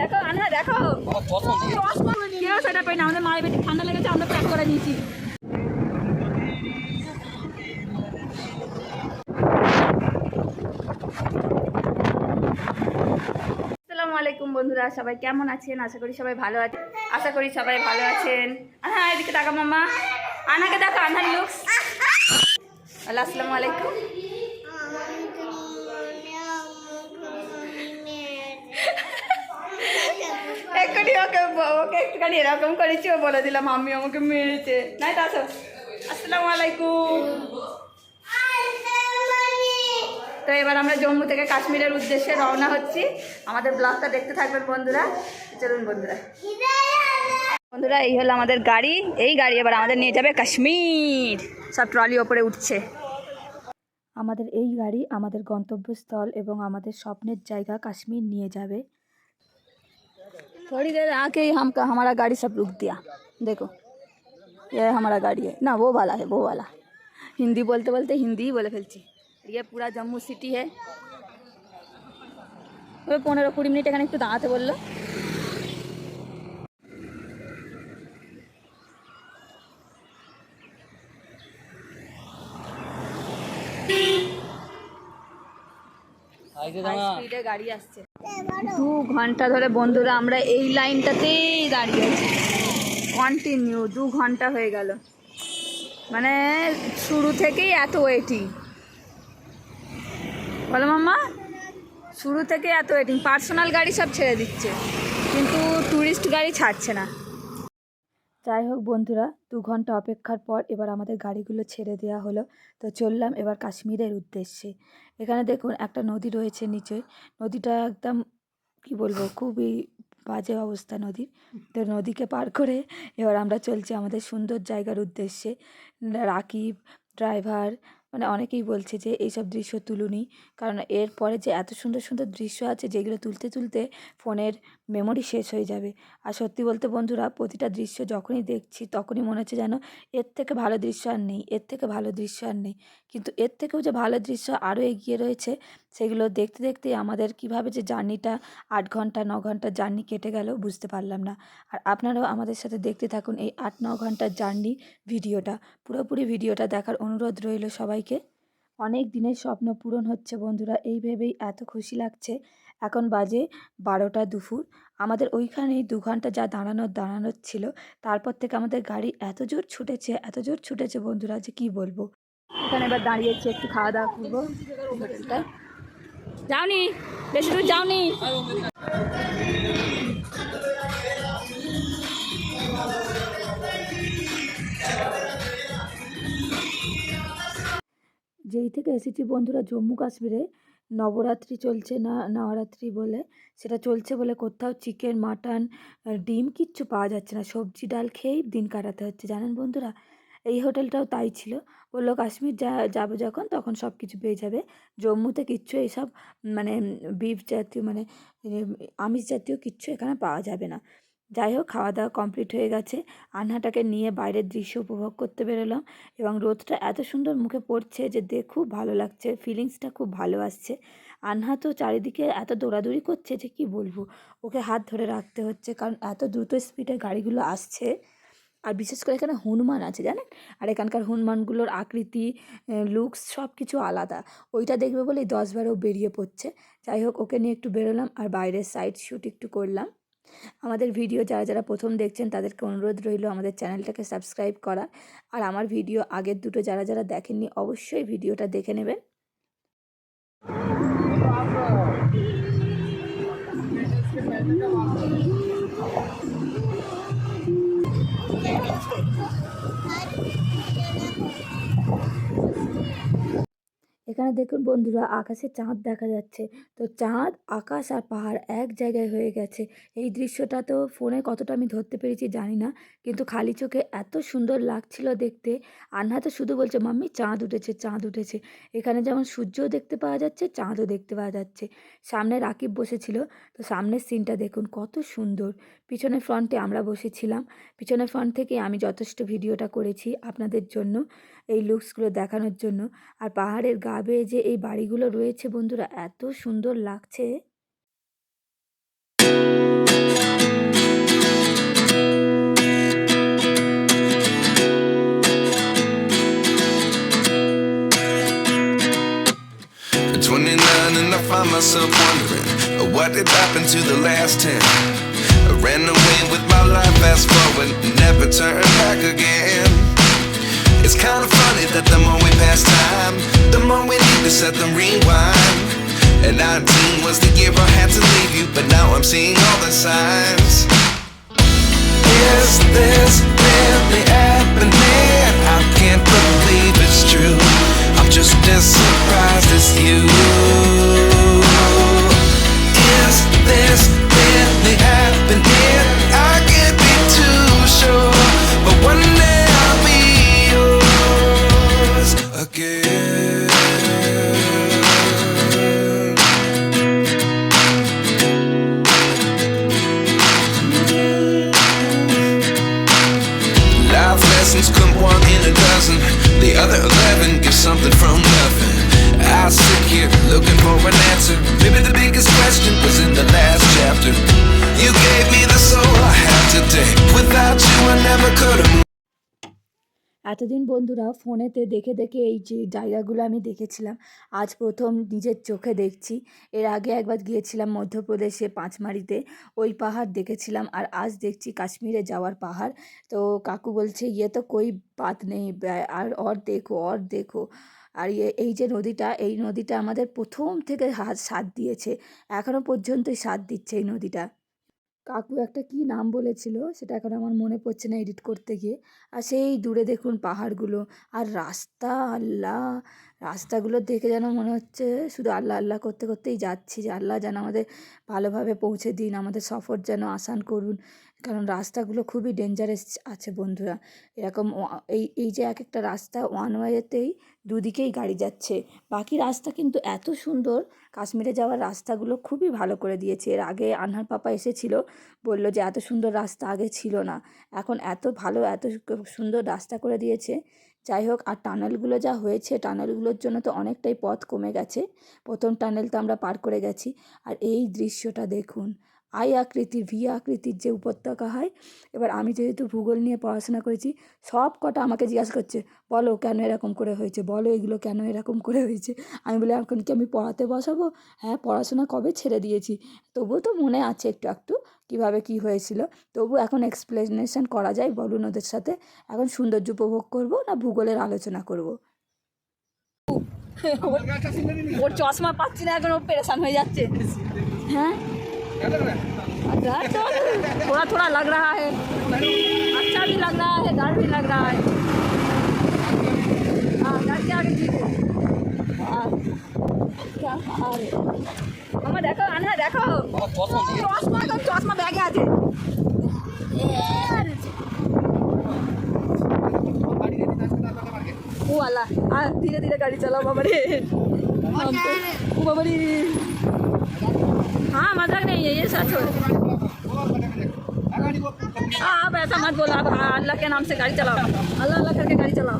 দেখো আনা দেখো। সেটা পাই না আমাদের মায়ের বেটি ঠান্ডা লেগেছে আমরা প্যাক করে নিয়েছি। বন্ধুরা, সবাই কেমন আছেন? আশা করি সবাই ভালো আছেন। আশা করি সবাই ভালো আছেন। হ্যাঁ এদিকে টাকা মামা আনাকে দেখো, আনার হ্যালো আসসালামু আলাইকুম। ওকে ওকে এরকম করেছি, ও বলে দিলাম আমি আমাকে মেরেছে। নাই তো আসো। আসসালামু আলাইকুম। তো এবার আমরা জম্মু থেকে কাশ্মীরের উদ্দেশ্যে রওনা হচ্ছি আমাদের ব্লগটা দেখতে থাকবেন বন্ধুরা চলুন বন্ধুরা বন্ধুরা এই হলো আমাদের গাড়ি এই গাড়ি এবার আমাদের নিয়ে যাবে কাশ্মীর সব ট্রলি ওপরে উঠছে আমাদের এই গাড়ি আমাদের গন্তব্যস্থল এবং আমাদের স্বপ্নের জায়গা কাশ্মীর নিয়ে যাবে थोड़ी देर आके ही हम हमारा गाड़ी सब रुक दिया देखो ये हमारा गाड़ी है ना वो वाला है वो वाला हिंदी बोलते बोलते हिंदी ही बोले ফেলছি ये पूरा जम्मू सिटी है ওই পনেরো কুড়ি মিনিট এখানে একটু দাঁড়াতে বললো স্পিডে গাড়ি আসছে দু ঘন্টা ধরে বন্ধুরা আমরা এই লাইনটাতেই দাঁড়িয়ে আছি কন্টিনিউ দু ঘন্টা হয়ে গেল মানে শুরু থেকেই এত ওয়েটিং বলো মাম্মা, শুরু থেকে এত ওয়েটিং পার্সোনাল গাড়ি সব ছেড়ে দিচ্ছে, কিন্তু ট্যুরিস্ট গাড়ি ছাড়ছে না। যাই হোক বন্ধুরা, দু ঘণ্টা অপেক্ষার পর এবার আমাদের গাড়িগুলো ছেড়ে দেওয়া হলো। তো চললাম এবার কাশ্মীরের উদ্দেশ্যে। এখানে দেখুন, একটা নদী রয়েছে নিচে। নদীটা একদম, কি বলব, খুবই বাজে অবস্থা নদীর। তো নদীকে পার করে এবার আমরা চলছি আমাদের সুন্দর জায়গার উদ্দেশ্যে। রাকিব ড্রাইভার মানে অনেকেই বলছে যে, এইসব দৃশ্য তুলুনি। কারণ এর পরে যে এত সুন্দর সুন্দর দৃশ্য আছে, যেগুলো তুলতে তুলতে ফোনের মেমোরি শেষ হয়ে যাবে। আর সত্যি বলতে বন্ধুরা, প্রতিটা দৃশ্য যখনই দেখছি, তখনই মনে হচ্ছে যেন এর থেকে ভালো দৃশ্য আর নেই, এর থেকে ভালো দৃশ্য আর নেই। কিন্তু এর থেকেও যে ভালো দৃশ্য আরও এগিয়ে রয়েছে সেগুলো দেখতে দেখতে আমাদের কীভাবে যে জার্নিটা আট ঘণ্টা, ন ঘণ্টার জার্নি কেটে গেল বুঝতে পারলাম না। আর আপনারাও আমাদের সাথে দেখতে থাকুন এই আট, ন ঘণ্টার জার্নি ভিডিওটা। পুরোপুরি ভিডিওটা দেখার অনুরোধ রইল সবাইকে। অনেক দিনের স্বপ্ন পূরণ হচ্ছে বন্ধুরা, এই ভেবেই এত খুশি লাগছে। এখন বাজে বারোটা দুপুর। আমাদের ওইখানেই দু ঘণ্টা যা দাঁড়ানোর দাঁড়ানোর ছিল। তারপর থেকে আমাদের গাড়ি এত জোর ছুটেছে, এত জোর ছুটেছে বন্ধুরা যে কী বলব। এখানে এবার দাঁড়িয়েছি একটু খাওয়া দাওয়া করব। হোটেলটায়। যাওনি, বেশি দূর যাওনি। যেই থেকে এসেছি বন্ধুরা, জম্মু কাশ্মীরে, নবরাত্রি চলছে না, নবরাত্রি বলে। সেটা চলছে বলে কোথাও চিকেন, মাটন, ডিম কিচ্ছু পাওয়া যাচ্ছে না। সবজি, ডাল খেয়েই দিন কাটাতে হচ্ছে। জানেন বন্ধুরা এই হোটেলটাও তাই ছিল। বলল, কাশ্মীর যা, যাব যখন, তখন সব কিছু পেয়ে যাবে। জম্মুতে কিচ্ছু এইসব মানে বিফ জাতীয় মানে আমিষ জাতীয় কিচ্ছু এখানে পাওয়া যাবে না। যাই হোক খাওয়া দাওয়া কমপ্লিট হয়ে গেছে। আনহাটাকে নিয়ে বাইরের দৃশ্য উপভোগ করতে বেরোলাম এবং রোদটা এত সুন্দর মুখে পড়ছে যে দেখ খুব ভালো লাগছে ফিলিংসটা খুব ভালো আসছে। আনহা তো চারিদিকে এত দৌড়াদৌড়ি করছে যে কি বলব? ওকে হাত ধরে রাখতে হচ্ছে কারণ এত দ্রুত স্পিডে গাড়িগুলো আসছে। আর বিশেষ করে এখানে হনুমান আছে, জানেন? আর এখানকার হনুমানগুলোর আকৃতি লুকস সব কিছু আলাদা। ওইটা দেখবে বলেই দশ বারও বেরিয়ে পড়ছে। যাই হোক, ওকে নিয়ে একটু বেরোলাম আর বাইরের সাইড শ্যুট একটু করলাম। আমাদের ভিডিও যারা যারা প্রথম দেখছেন, তাদেরকে অনুরোধ রইল আমাদের চ্যানেলটাকে সাবস্ক্রাইব করা। আর আমার ভিডিও আগের দুটো যারা যারা দেখেননি, অবশ্যই ভিডিওটা দেখে নেবেন। এখানে দেখুন বন্ধুরা আকাশে চাঁদ দেখা যাচ্ছে। তো চাঁদ, আকাশ আর পাহাড় এক জায়গায় হয়ে গেছে। এই দৃশ্যটা তো ফোনে কতটা আমি ধরতে পেরেছি জানি না, কিন্তু খালি চোখে এত সুন্দর লাগছিল দেখতে। আন্না তো শুধু বলছে, মাম্মি, চাঁদ উঠেছে চাঁদ উঠেছে। এখানে যেমন সূর্যও দেখতে পাওয়া যাচ্ছে, চাঁদও দেখতে পাওয়া যাচ্ছে। সামনে রাকিব বসেছিল, তো সামনের সিনটা দেখুন কত সুন্দর। পিছনের ফ্রন্টে আমরা বসেছিলাম। পিছনের ফ্রন্ট থেকে আমি যথেষ্ট ভিডিওটা করেছি আপনাদের জন্য। এই লুকসগুলো দেখানোর জন্য আর পাহাড়ের গা বেয়ে যে এই বাড়িগুলো রয়েছে বন্ধুরা এত সুন্দর লাগছে At 29 and I find myself wondering uh, what did happen to the last 10 I ran away with my life fast forward never turn back again It's kind of funny that the more we pass time the more we need to set them rewind. And 19 was the year I had to leave you but now I'm seeing all the signs from nothing. I sit here looking for an answer. Maybe the biggest question was in the last chapter. You gave me the soul I have today. Without you, I never could have. এতদিন বন্ধুরা ফোনেতে দেখে দেখে এই যে জায়গাগুলো আমি দেখেছিলাম, আজ প্রথম নিজের চোখে দেখছি। এর আগে একবার গিয়েছিলাম মধ্যপ্রদেশে পাঁচমারিতে, ওই পাহাড় দেখেছিলাম আর আজ দেখছি কাশ্মীরে যাওয়ার পাহাড়। তো কাকু বলছে ইয়ে তো কই বাত নেই আর অর দেখো অর দেখো। আর ইয়ে এই যে নদীটা, এই নদীটা আমাদের প্রথম থেকে হাত সাথ দিয়েছে এখনও পর্যন্তই সাথ দিচ্ছে এই নদীটা। কাকু একটা কি নাম বলেছিল, সেটা এখন আমার মনে পড়ছে না এডিট করতে গিয়ে। আর সেই দূরে দেখুন পাহাড়গুলো, আর রাস্তা, আল্লাহ! রাস্তাগুলো দেখে যেন মনে হচ্ছে শুধু আল্লাহ আল্লাহ করতে, করতেই যাচ্ছি। যে আল্লাহ যেন আমাদের ভালোভাবে পৌঁছে দিন, আমাদের সফর যেন আসান করুন। কারণ রাস্তাগুলো খুবই ডেঞ্জারাস আছে বন্ধুরা। এরকম এই এই যে এক একটা রাস্তা ওয়ান ওয়েতেই দুদিকেই গাড়ি যাচ্ছে। বাকি রাস্তা কিন্তু এত সুন্দর, কাশ্মীরে যাওয়ার রাস্তাগুলো খুবই ভালো করে দিয়েছে। এর আগে আনহার পাপা এসেছিল, বলল যে এত সুন্দর রাস্তা আগে ছিল না। এখন এত ভালো, এত সুন্দর রাস্তা করে দিয়েছে। যাই হোক, আর টানেলগুলো যা হয়েছে, টানেলগুলোর জন্য তো অনেকটাই পথ কমে গেছে। প্রথম টানেল তো আমরা পার করে গেছি। আর এই দৃশ্যটা দেখুন আই আকৃতির ভি আকৃতির যে উপত্যকা হয়। এবার আমি যেহেতু ভূগোল নিয়ে পড়াশোনা করেছি সব কটা আমাকে জিজ্ঞাসা করছে বলো কেন এরকম করে হয়েছে? বলো এগুলো কেন এরকম করে হয়েছে? আমি বলি এখন কি আমি পড়াতে বসাবো? হ্যাঁ পড়াশোনা কবে ছেড়ে দিয়েছি? তবুও তো মনে আছে একটু একটু কীভাবে কী হয়েছিল। তবু এখন এক্সপ্লেনেশন করা যায় বলুন ওদের সাথে। এখন সৌন্দর্য উপভোগ করব না ভূগোলের আলোচনা করব? ওর চশমা পাচ্ছি না এখন ও পেরেশান হয়ে যাচ্ছে। হ্যাঁ? डर तो थोड़ा थोड़ा लग रहा है अच्छा भी लग रहा है डर भी लग रहा है हाँ डर के आगे ठीक है हाँ, क्या अरे আমার দেখো আনা দেখো চশমা তো চশমা ব্যাগে আছে ও আল্লাহ আর ধীরে ধীরে গাড়ি চালাও বাবা রে ও বাবা রে हाँ मजाक नहीं है ये सच हो हाँ आप ऐसा मत बोलो आप हाँ, अल्लाह के नाम से गाड़ी चलाओ अल्लाह अल्लाह करके गाड़ी चलाओ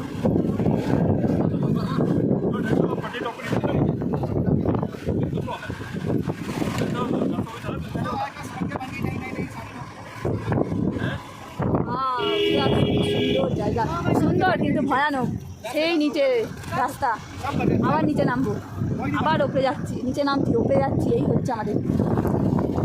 হ্যাঁ, বিরাট সুন্দর জায়গা সুন্দর কিন্তু ভয়ানক সেই নিচে রাস্তা আবার নিচে নামবো আবার ওপরে যাচ্ছি নিচে নামছি ওপরে যাচ্ছি এই হচ্ছে আমাদের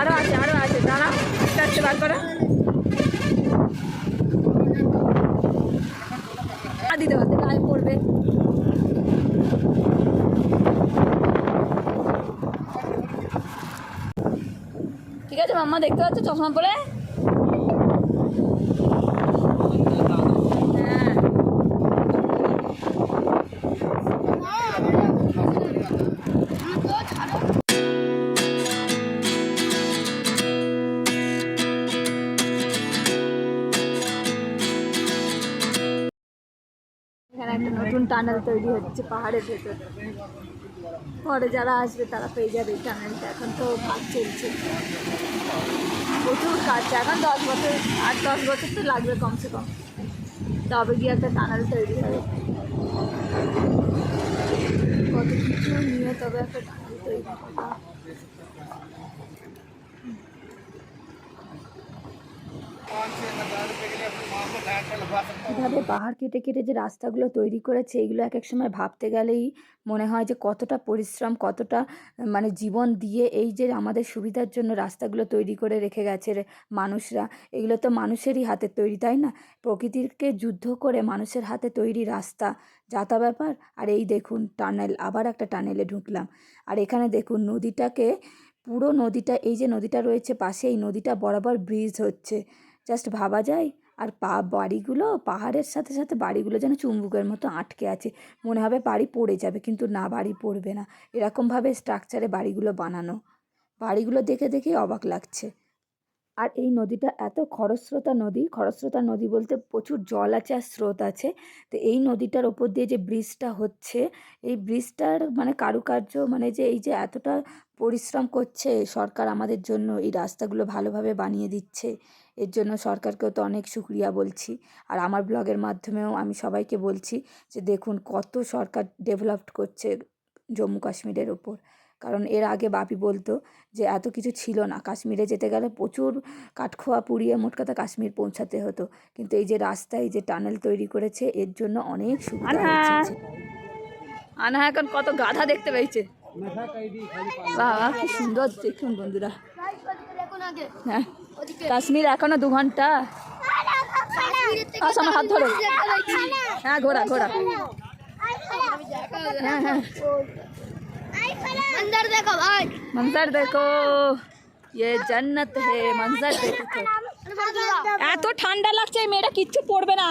আরও আছে আরও আছে দিতে পারতে পড়বে ঠিক আছে মাম্মা দেখতে পাচ্ছ চশমা পরে? টানেল তৈরি হচ্ছে পাহাড়ের ভেতর। পরে যারা আসবে তারা পেয়ে যাবে এই টানেলটা এখন তো কাজ চলছে। প্রচুর কাজ। এখন দশ বছর আট দশ বছর তো লাগবে কমসে কম। তবে গিয়ে একটা টানেল তৈরি হবে। কত কিছু নিয়ে তবে একটা টানেল তৈরি হবে। কীভাবে পাহাড় কেটে কেটে যে রাস্তাগুলো তৈরি করেছে, এগুলো এক এক সময় ভাবতে গেলেই মনে হয় যে কতটা পরিশ্রম, কতটা মানে জীবন দিয়ে এই যে আমাদের সুবিধার জন্য রাস্তাগুলো তৈরি করে রেখে গেছে মানুষরা। এগুলো তো মানুষেরই হাতে তৈরি, তাই না? প্রকৃতিকে যুদ্ধ করে মানুষের হাতে তৈরি রাস্তা যাতা ব্যাপার। আর এই দেখুন টানেল, আবার একটা টানেলে ঢুকলাম। আর এখানে দেখুন নদীটাকে, পুরো নদীটা, এই যে নদীটা রয়েছে পাশে এই নদীটা বরাবর ব্রিজ হচ্ছে। জাস্ট ভাবা যায়? আর পা, বাড়িগুলো, পাহাড়ের সাথে সাথে বাড়িগুলো যেন চুম্বুকের মতো আটকে আছে। মনে হবে বাড়ি পড়ে যাবে, কিন্তু না, বাড়ি পড়বে না। এরকমভাবে স্ট্রাকচারে বাড়িগুলো বানানো। বাড়িগুলো দেখে দেখেই অবাক লাগছে। আর এই নদীটা এত খরস্রোতা নদী খরস্রোতা নদী বলতে প্রচুর জল আছে আর স্রোত আছে। তো এই নদীটার ওপর দিয়ে যে ব্রিজটা হচ্ছে, এই ব্রিজটার মানে কারুকার্য মানে যে এই যে এতটা পরিশ্রম করছে সরকার আমাদের জন্য, এই রাস্তাগুলো ভালোভাবে বানিয়ে দিচ্ছে, এর জন্য সরকারকেও তো অনেক শুক্রিয়া বলছি। আর আমার ব্লগের মাধ্যমেও আমি সবাইকে বলছি যে দেখুন কত সরকার ডেভেলপড করছে জম্মু কাশ্মীরের ওপর। কারণ এর আগে বাপি বলতো যে এত কিছু ছিল না কাশ্মীরে যেতে গেলে প্রচুর কাঠখোয়া পুড়িয়ে মোট কথা কাশ্মীর পৌঁছাতে হতো। কিন্তু এই যে রাস্তা এই যে টানেল তৈরি করেছে এর জন্য অনেক সুবিধা হয়েছে আনা এখন কত গাধা দেখতে পেয়েছে। বাবা কি সুন্দর দেখুন বন্ধুরা। হ্যাঁ কাশ্মীর এখনও দু ঘণ্টা। আস আমার হাত ধরো। হ্যাঁ ঘোরা ঘোরা। হ্যাঁ হ্যাঁ। अंदर देखो भाई मंजर देखो ये जन्नत है मंजर देखो তো। এত ঠান্ডা লাগছে এই মেয়েটা কিচ্ছু পড়বে না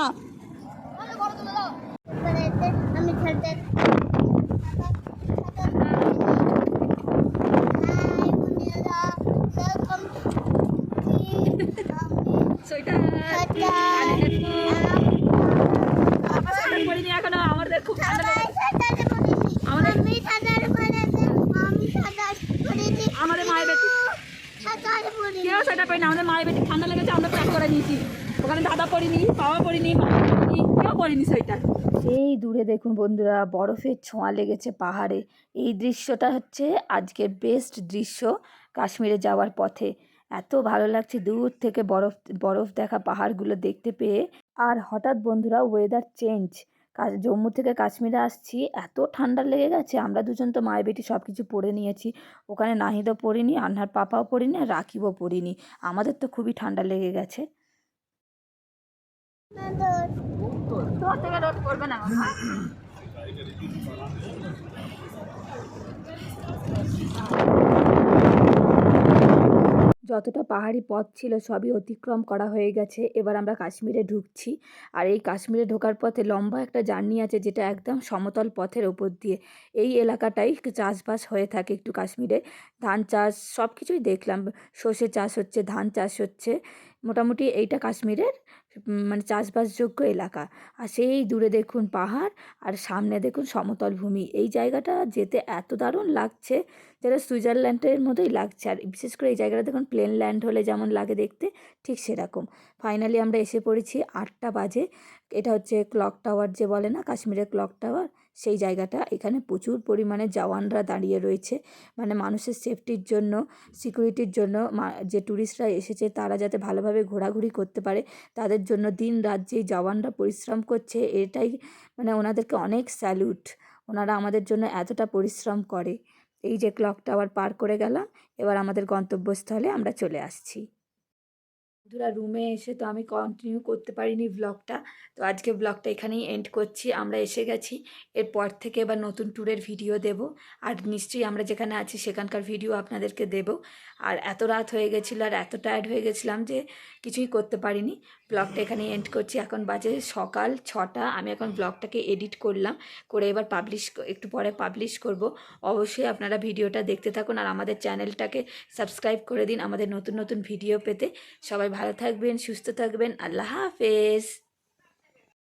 কেউ সোয়েটার পরিনি আমাদের মায়ের বেটি ঠান্ডা লেগেছে, আমরা প্যাক করে নিয়েছি। ওখানে দাদা পরিনি বাবা পরিনি মা পরিনি কেউ পরিনি সোয়েটার এই দূরে দেখুন বন্ধুরা, বরফের ছোঁয়া লেগেছে পাহাড়ে। এই দৃশ্যটা হচ্ছে আজকের বেস্ট দৃশ্য কাশ্মীরে যাওয়ার পথে। এত ভালো লাগছে দূর থেকে বরফ বরফ দেখা পাহাড়গুলো দেখতে পেয়ে। আর হঠাৎ বন্ধুরা ওয়েদার চেঞ্জ জম্মু থেকে কাশ্মীরে আসছি, এত ঠান্ডা লেগে গেছে, আমরা দুজন তো মায়ের বেটি সব কিছু পরে নিয়েছি। ওখানে নাহিদও পরিনি আন্নার পাপাও পরিনি আর রাকিবও পরিনি আমাদের তো খুবই ঠান্ডা লেগে গেছে। না যতটা পাহাড়ি পথ ছিল সবই অতিক্রম করা হয়ে গেছে। এবার আমরা কাশ্মীরে ঢুকছি। আর এই কাশ্মীরে ঢোকার পথে লম্বা একটা জার্নি আছে যেটা একদম সমতল পথের ওপর দিয়ে। এই এলাকাটাই চাষবাস হয়ে থাকে একটু কাশ্মীরে। ধান চাষ সব কিছুই দেখলাম। সর্ষে চাষ হচ্ছে, ধান চাষ হচ্ছে। মোটামুটি এইটা কাশ্মীরের মানে চাষবাসযোগ্য এলাকা। আর সেই দূরে দেখুন পাহাড়, আর সামনে দেখুন সমতল ভূমি। এই জায়গাটা যেতে এত দারুণ লাগছে যেটা সুইজারল্যান্ডের মতোই লাগছে। আর বিশেষ করে এই জায়গাটা দেখুন প্লেন ল্যান্ড হলে যেমন লাগে দেখতে, ঠিক সেরকম। ফাইনালি আমরা এসে পড়েছি আটটা বাজে। এটা হচ্ছে ক্লক টাওয়ার যে বলে না, কাশ্মীরের ক্লক টাওয়ার? সেই জায়গাটা। এখানে প্রচুর পরিমাণে জওয়ানরা দাঁড়িয়ে রয়েছে। মানে মানুষের সেফটির জন্য সিকিউরিটির জন্য যে ট্যুরিস্টরা এসেছে, তারা যাতে ভালোভাবে ঘোরাঘুরি করতে পারে, তাদের জন্য দিন রাত যেই জওয়ানরা পরিশ্রম করছে, এটাই মানে ওনাদেরকে অনেক স্যালুট ওনারা আমাদের জন্য এতটা পরিশ্রম করে। এই যে ক্লক টাওয়ার পার করে গেলাম, এবার আমাদের গন্তব্যস্থলে আমরা চলে আসছি। বন্ধুরা রুমে এসে তো আমি কন্টিনিউ করতে পারিনি ব্লগটা তো আজকে ব্লগটা এখানেই এন্ড করছি। আমরা এসে গেছি। এরপর থেকে এবার নতুন ট্যুরের ভিডিও দেব। আর নিশ্চয়ই আমরা যেখানে আছি সেখানকার ভিডিও আপনাদেরকে দেব। আর এত রাত হয়ে গেছিল আর এত টায়ার্ড হয়ে গেছিলাম যে কিছুই করতে পারিনি। ব্লগটা এখানে এন্ড করছি। এখন বাজে সকাল ছটা। আমি এখন ব্লগটাকে এডিট করলাম, করে এবার পাবলিশ একটু পরে পাবলিশ করব। অবশ্যই আপনারা ভিডিওটা দেখতে থাকুন আর আমাদের চ্যানেলটাকে সাবস্ক্রাইব করে দিন আমাদের নতুন নতুন ভিডিও পেতে। সবাই ভালো থাকবেন, সুস্থ থাকবেন। আল্লাহ হাফেজ।